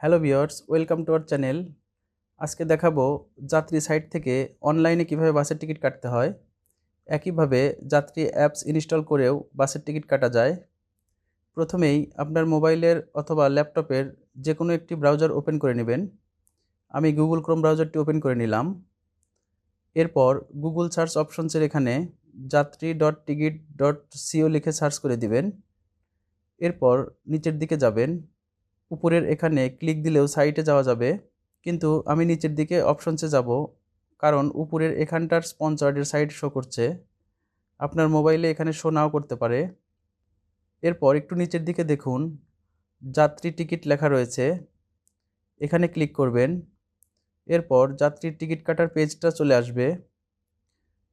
Hello viewers welcome to our channel. আজকে দেখাবো যাত্রী সাইট থেকে অনলাইনে কীভাবে বাসের টিকিট কাটতে হয়। একইভাবে যাত্রী অ্যাপস ইনস্টল করেও বাসের টিকিট কাটা যায়। প্রথমেই আপনার মোবাইলের অথবা ল্যাপটপের যে কোনো একটি ব্রাউজার ওপেন করে নেবেন। আমি গুগল ক্রোম ব্রাউজারটি ওপেন করে নিলাম। এরপর গুগল সার্চ অপশনসের এখানে Jatri dot ticket dot co লিখে সার্চ করে দিবেন। এরপর নিচের দিকে যাবেন। উপরের এখানে ক্লিক দিলেও সাইটে যাওয়া যাবে। কিন্তু আমি নিচের দিকে অপশনসে যাব, কারণ উপরের এখানটার স্পন্সর্ডের সাইট শো করছে। আপনার মোবাইলে এখানে শো নাও করতে পারে। এরপর একটু নিচের দিকে দেখুন, যাত্রী টিকিট লেখা রয়েছে। এখানে ক্লিক করবেন। এরপর যাত্রীর টিকিট কাটার পেজটা চলে আসবে।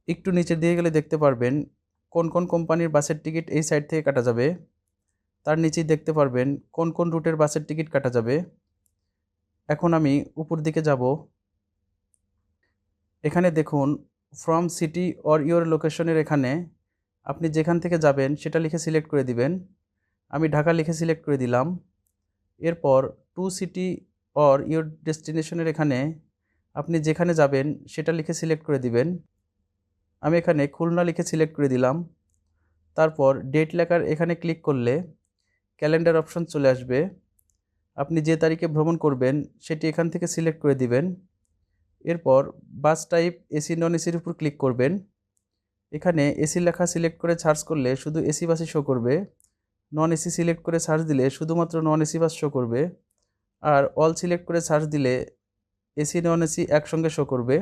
একটু নিচের দিকে গেলে দেখতে পারবেন, কোন কোন কোম্পানির বাসের টিকিট এই সাইট থেকে কাটা যাবে। তার নিচেই দেখতে পারবেন কোন কোন রুটের বাসের টিকিট কাটা যাবে। এখন আমি উপর দিকে যাব। এখানে দেখুন ফ্রম সিটি অর ইওর লোকেশনের এখানে আপনি যেখান থেকে যাবেন সেটা লিখে সিলেক্ট করে দিবেন। আমি ঢাকা লিখে সিলেক্ট করে দিলাম। এরপর টু সিটি অর ইওর ডেস্টিনেশনের এখানে আপনি যেখানে যাবেন সেটা লিখে সিলেক্ট করে দিবেন। আমি এখানে খুলনা লিখে সিলেক্ট করে দিলাম। তারপর ডেট লেখার এখানে ক্লিক করলে ক্যালেন্ডার অপশন চলে আসবে। আপনি যে তারিখে ভ্রমণ করবেন, সেটি এখান থেকে সিলেক্ট করে দিবেন। এরপর বাস টাইপ এসি নন এসির উপর ক্লিক করবেন। এখানে এসি লেখা সিলেক্ট করে সার্চ করলে শুধু এসি বাসই শো করবে। নন এসি সিলেক্ট করে সার্চ দিলে শুধুমাত্র নন এসি বাস শো করবে। আর অল সিলেক্ট করে সার্চ দিলে এসি নন এসি একসঙ্গে শো করবে।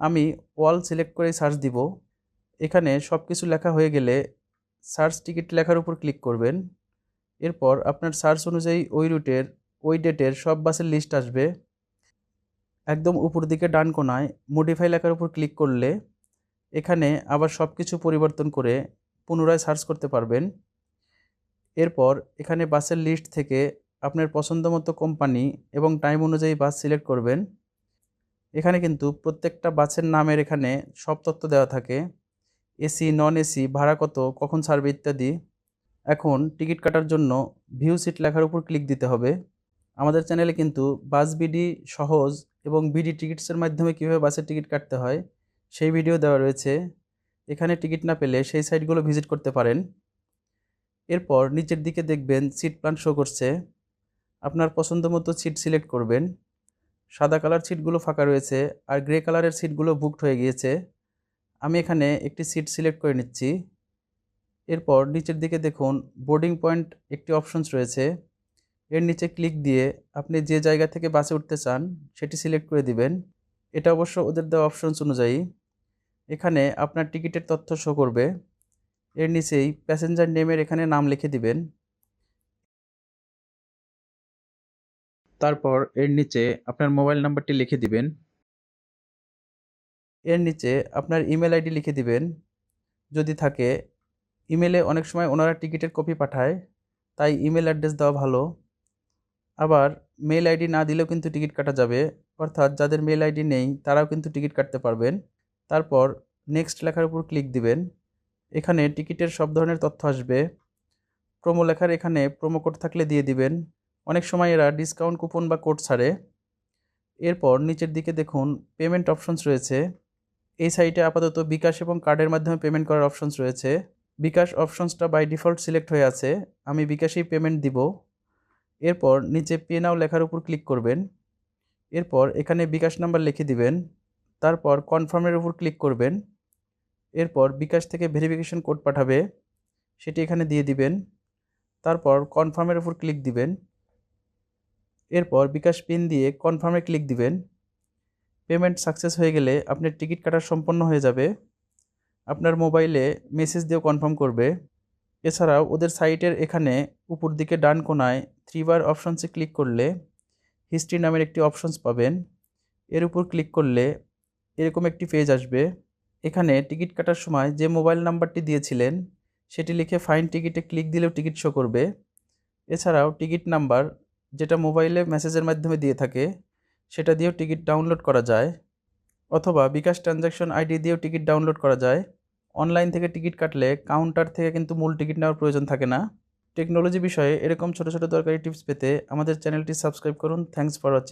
আমি অল সিলেক্ট করে সার্চ দিব। এখানে সব কিছু লেখা হয়ে গেলে সার্চ টিকিট লেখার উপর ক্লিক করবেন। এরপর আপনার সার্চ অনুযায়ী ওই রুটের, ওই ডেটের সব বাসের লিস্ট আসবে। একদম উপর দিকে ডান কোনায় মডিফাই লেখার উপর ক্লিক করলে এখানে আবার সব কিছু পরিবর্তন করে পুনরায় সার্চ করতে পারবেন। এরপর এখানে বাসের লিস্ট থেকে আপনার পছন্দ মতো কোম্পানি এবং টাইম অনুযায়ী বাস সিলেক্ট করবেন। এখানে কিন্তু প্রত্যেকটা বাসের নামের এখানে সব তথ্য দেওয়া থাকে। এসি নন এসি ভাড়া কত, কখন ছাড়বে ইত্যাদি। এখন টিকিট কাটার জন্য ভিউ সিট লেখার উপর ক্লিক দিতে হবে। আমাদের চ্যানেলে কিন্তু বাস বিডি সহজ এবং বিডি টিকিটসের মাধ্যমে কীভাবে বাসের টিকিট কাটতে হয়, সেই ভিডিও দেওয়া রয়েছে। এখানে টিকিট না পেলে সেই সাইটগুলো ভিজিট করতে পারেন। এরপর নিচের দিকে দেখবেন সিট প্ল্যান শো করছে। আপনার পছন্দ মতো সিট সিলেক্ট করবেন। সাদা কালার সিটগুলো ফাঁকা রয়েছে আর গ্রে কালারের সিটগুলো বুকড হয়ে গিয়েছে। আমি এখানে একটি সিট সিলেক্ট করে নিচ্ছি। এরপর নিচের দিকে দেখুন বোর্ডিং পয়েন্ট একটি অপশনস রয়েছে। এর নিচে ক্লিক দিয়ে আপনি যে জায়গা থেকে বাসে উঠতে চান, সেটি সিলেক্ট করে দিবেন। এটা অবশ্য ওদের দেওয়া অপশনস অনুযায়ী। এখানে আপনার টিকিটের তথ্য শো করবে। এর নিচেই প্যাসেঞ্জার নেমের এখানে নাম লিখে দিবেন। তারপর এর নিচে আপনার মোবাইল নাম্বারটি লিখে দিবেন। এর নিচে আপনার ইমেল আইডি লিখে দিবেন। যদি থাকে ইমেলে অনেক সময় ওনারা টিকিটের কপি পাঠায়, তাই ইমেল অ্যাড্রেস দেওয়া ভালো। আবার মেল আইডি না দিলেও কিন্তু টিকিট কাটা যাবে, অর্থাৎ যাদের মেল আইডি নেই, তারাও কিন্তু টিকিট কাটতে পারবেন। তারপর নেক্সট লেখার উপর ক্লিক দিবেন। এখানে টিকিটের সব ধরনের তথ্য আসবে। প্রোমো লেখার এখানে প্রোমো কোড থাকলে দিয়ে দিবেন। অনেক সময় এরা ডিসকাউন্ট কুপন বা কোড ছাড়ে। এরপর নিচের দিকে দেখুন পেমেন্ট অপশনস রয়েছে। এই সাইটে আপাতত বিকাশ এবং কার্ডের মাধ্যমে পেমেন্ট করার অপশনস রয়েছে। বিকাশ অপশনসটা বাই ডিফল্ট সিলেক্ট হয়ে আছে। আমি বিকাশেই পেমেন্ট দিব। এরপর নিচে পে নাও লেখার উপর ক্লিক করবেন। এরপর এখানে বিকাশ নাম্বার লিখে দিবেন। তারপর কনফার্মের উপর ক্লিক করবেন। এরপর বিকাশ থেকে ভেরিফিকেশন কোড পাঠাবে। সেটি এখানে দিয়ে দিবেন। তারপর কনফার্মের উপর ক্লিক দিবেন। এরপর বিকাশ পিন দিয়ে কনফার্মে ক্লিক দিবেন। পেমেন্ট সাকসেস হয়ে গেলে আপনার টিকিট কাটা সম্পন্ন হয়ে যাবে। আপনার মোবাইলে মেসেজ দিয়েও কনফার্ম করবে। এছাড়াও ওদের সাইটের এখানে উপর দিকে ডান কোনায় থ্রিবার অপশনসে ক্লিক করলে হিস্ট্রি নামের একটি অপশনস পাবেন। এর উপর ক্লিক করলে এরকম একটি পেজ আসবে। এখানে টিকিট কাটার সময় যে মোবাইল নাম্বারটি দিয়েছিলেন, সেটি লিখে ফাইন টিকিটে ক্লিক দিলেও টিকিট শো করবে। এছাড়াও টিকিট নাম্বার যেটা মোবাইলে মেসেজের মাধ্যমে দিয়ে থাকে, সেটা দিয়েও টিকিট ডাউনলোড করা যায়। অথবা বিকাশ ট্রানজ্যাকশন আইডি দিয়েও টিকিট ডাউনলোড করা যায়। অনলাইন থেকে টিকিট কাটলে কাউন্টার থেকে কিন্তু মূল টিকিট নেওয়ার প্রয়োজন থাকে না। টেকনোলজি বিষয়ে এরকম ছোটো ছোটো দরকারি টিপস পেতে আমাদের চ্যানেলটি সাবস্ক্রাইব করুন। Thanks for watching.